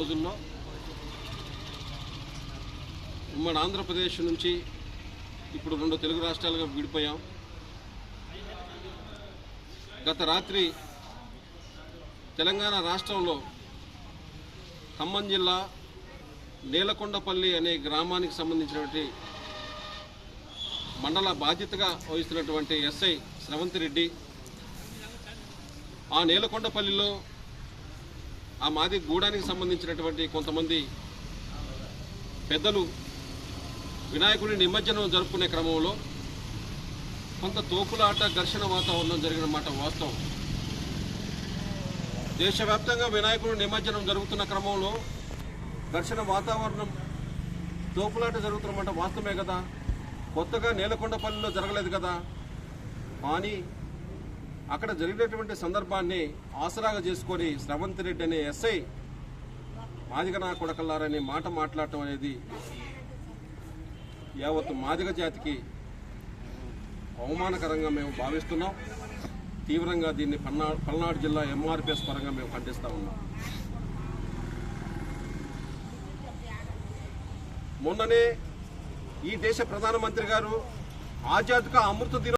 రోజుల్లో ఉమ్మడి ఆంధ్రప్రదేశ్ నుంచి ఇప్పుడు రెండు తెలుగు రాష్ట్రాలుగా విడిపోయాం. గత రాత్రి తెలంగాణ రాష్ట్రంలో ఖమ్మం జిల్లా నేలకొండపల్లి అనే గ్రామానికి సంబంధించినటువంటి మండల బాధ్యతగా వహిస్తున్నటువంటి ఎస్ఐ స్రవంతి రెడ్డి ఆ నేలకొండపల్లిలో ఆ మాది గూడానికి సంబంధించినటువంటి కొంతమంది పెద్దలు వినాయకుడి నిమజ్జనం జరుపుకునే క్రమంలో కొంత తోపులాట ఘర్షణ వాతావరణం జరిగిన మాట వాస్తవం. దేశవ్యాప్తంగా వినాయకుడి నిమజ్జనం జరుగుతున్న క్రమంలో ఘర్షణ వాతావరణం తోపులాట జరుగుతున్నమాట వాస్తవమే కదా. కొత్తగా నేలకొండపల్లిలో జరగలేదు కదా. కానీ అక్కడ జరిగినటువంటి సందర్భాన్ని ఆసరాగా చేసుకొని శ్రవంత్ రెడ్డి అనే ఎస్ఐ మాదిగ నా కొడకల్లారనే మాట మాట్లాడటం అనేది యావత్తు మాదిగ జాతికి అవమానకరంగా మేము భావిస్తున్నాం. తీవ్రంగా దీన్ని పల్నా పల్నాడు జిల్లా ఎంఆర్పిఎస్ పరంగా మేము ఖండిస్తూ ఉన్నాం. మొన్ననే ఈ దేశ ప్రధానమంత్రి గారు ఆజాద్గా అమృత దినో